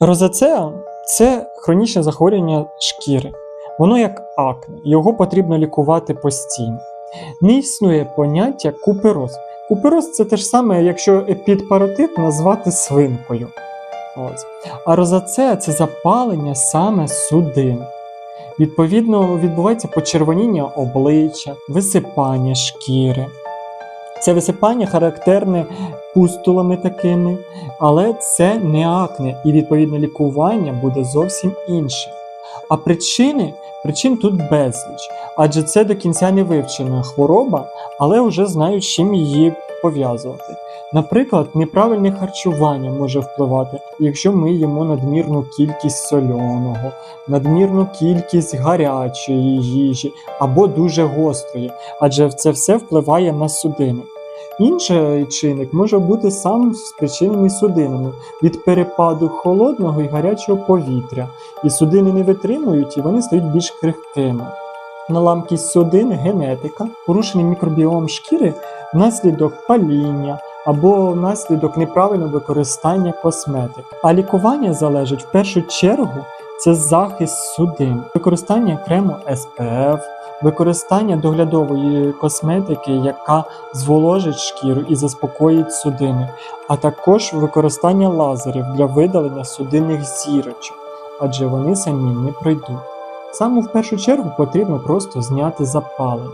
Розацеа це хронічне захворювання шкіри. Воно як акне, його потрібно лікувати постійно. Не існує поняття купероз. Купероз це те ж саме, якщо епідпаратит назвати свинкою. Ось. А розацеа це запалення саме судин. Відповідно, відбувається почервоніння обличчя, висипання шкіри. Це висипання характерне пустулами такими, але це не акне, і відповідно лікування буде зовсім інше. А причини причин тут безліч, адже це до кінця не вивчена хвороба, але вже знають, чим її пов'язувати. Наприклад, неправильне харчування може впливати, якщо ми їмо надмірну кількість сольоного, надмірну кількість гарячої їжі або дуже гострої, адже це все впливає на судини. Інший чинник може бути сам спричинений судинами від перепаду холодного і гарячого повітря, і судини не витримують і вони стають більш крихкими. Наламкість судин генетика, порушений мікробіом шкіри внаслідок паління або внаслідок неправильного використання косметик. А лікування залежить в першу чергу це захист судин, використання крему SPF, використання доглядової косметики, яка зволожить шкіру і заспокоїть судини, а також використання лазерів для видалення судинних зірочок, адже вони самі не пройдуть. Саме в першу чергу потрібно просто зняти запалення.